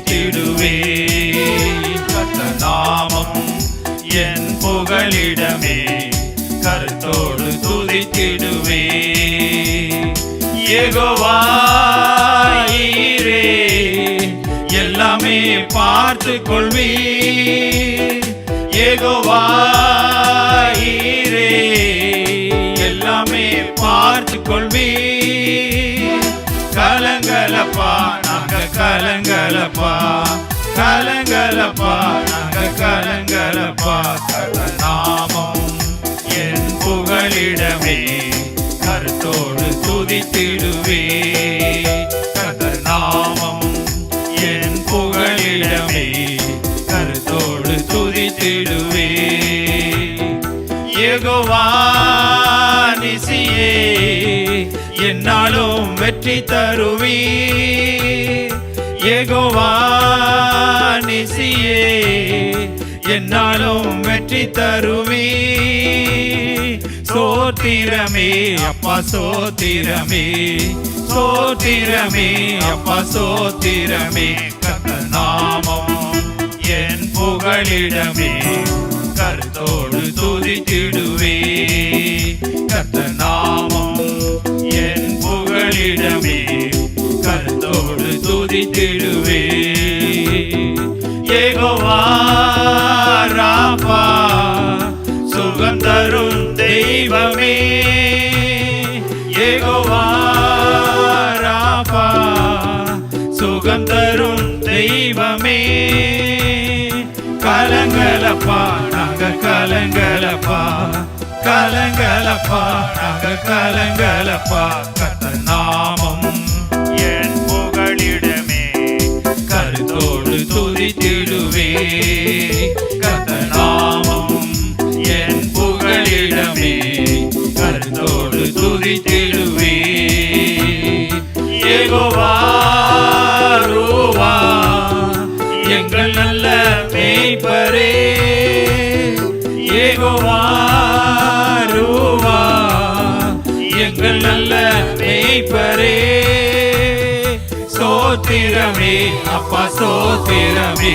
துதித்திடுவே கத்த நாமம் என் புகழிடமே. கருத்தோடு துதித்திடுவே. ஏகோவாயிரே எல்லாமே பார்த்து கொள்வே ஏகோவாயிரே எல்லாமே பார்த்து கொள்வே கலங்கலப்பா கலங்கலப்பா நாங்க கலங்கலப்பா. கல நாமம் என் புகழிடமே கருத்தோடு துதித்திடுவே. கதர் நாமம் என் புகழிடமே கருத்தோடு துதித்திடுவே. எகுவானிசியே என்னாலும் வெற்றி தருவீ யெகோவானிசியே என்னாலும் வெற்றி தருவே சோத்திரமே அப்பா சோத்திரமே. சோத்திரமே அப்பா சோத்திரமே. கத்த நாமம் என் புகழிடமே. கருத்தோடு துதித்திடுவே. கத்த துதித்திடுவே ஏகோவா ராபா சுகம் தரும் தெய்வமே. ஏகோவா ராபா சுகம் தரும் தெய்வமே. கலங்கலப்பா நாங்க கலங்கலப்பா. கலங்கலப்பா நாங்க கலங்கலப்பா. கத்த நாமம் துதித்திடுவே கத்த நாமம் என் புகழிடமே கருத்தோடு துதித்திடுவே ஏகோவா ரூவா எங்கள் நல்ல மேய்ப்பரே. ஏகோவா ரூவா எங்கள் நல்ல மேய்ப்பரே. சோத்திரமே அப்பா சோத்திரமே.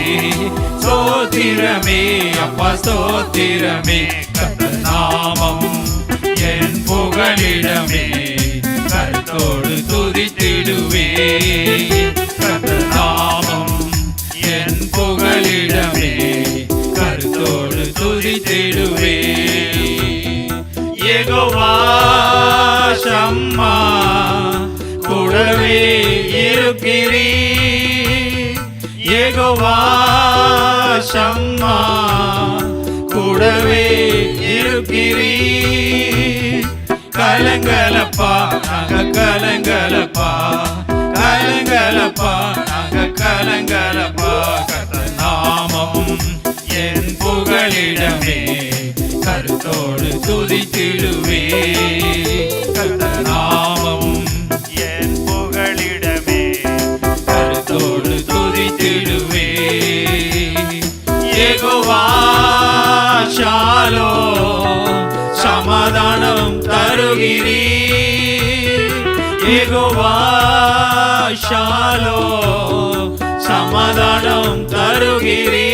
சோத்திரமே அப்பா ஸ்தோத்திரமே. கத்த நாமம் என் புகழிடமே கருத்தோடு துதித்திடுவே. கத்த நாமம் என் புகழிடமே கருத்தோடு துதித்திடுவே. ஏகோவா சம்மா கூடவே இருக்கிறீ ஏகோவா சம்மா கூடவே இருக்கிறீ கலங்கலப்பா நாங்க கலங்கலப்பா கலங்கலப்பா நாங்க கலங்கலப்பா. கத்த நாமம் என் புகழிடமே கருத்தோடு துதித்திடுவே. ஏகோவா ஷாலோ சமாதானம் தருகிறீ ஏகோவா ஷாலோ சமாதானம் தருகிறீ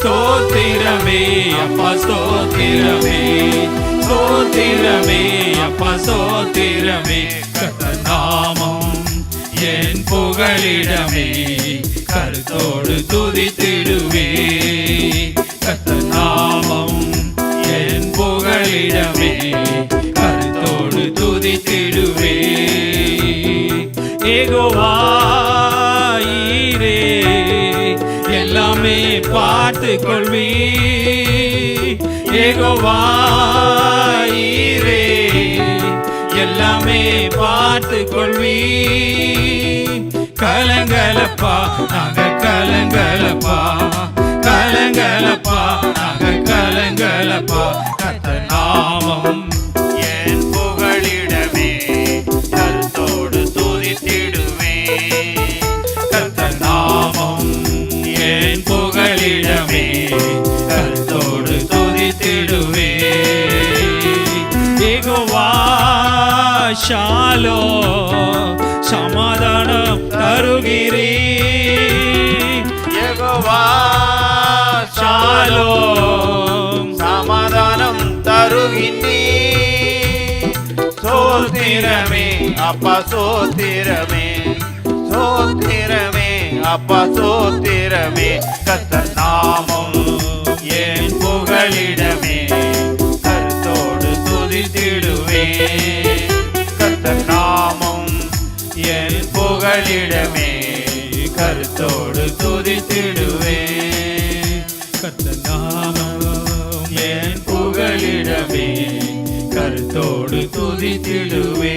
ஸ்தோத்திரமே அப்பா ஸ்தோத்திரமே ஸ்தோத்திரமே அப்பா ஸ்தோத்திரமே கத்த நாமம் என் புகழிடமே கருத்தோடு துதித்திடுவே கத்த நாமம் என் புகழிடமே. கருத்தோடு துதித்திடுவே ஏகோவாயிரே எல்லாமே பார்த்து கொள்வி ஏகோவாயிரே எல்லாமே பார்த்து கொள்வீ கலங்கலப்பா நாங்க கலங்கலப்பா. கலங்கலப்பா நாங்க கலங்கலப்பா. கத்த நாமம் என் புகழிடமே கருத்தோடு துதித்திடுவே கத்த நாமம் என் புகழிடமே கருத்தோடு துதித்திடுவே ஏகோவா ஷாலோ சமாதானம் தருகிறீ. யெகோவா ஷாலோம் சமாதானம் தருகின்றீ. சோத்திரமே அப்பா சோத்திரமே. சோத்திரமே அப்பா சோத்திரமே. கத்த நாமம் கருத்தோடு துதித்திடுவே கத்த நாமம் என் புகழிடமே கருத்தோடு துதித்திடுவே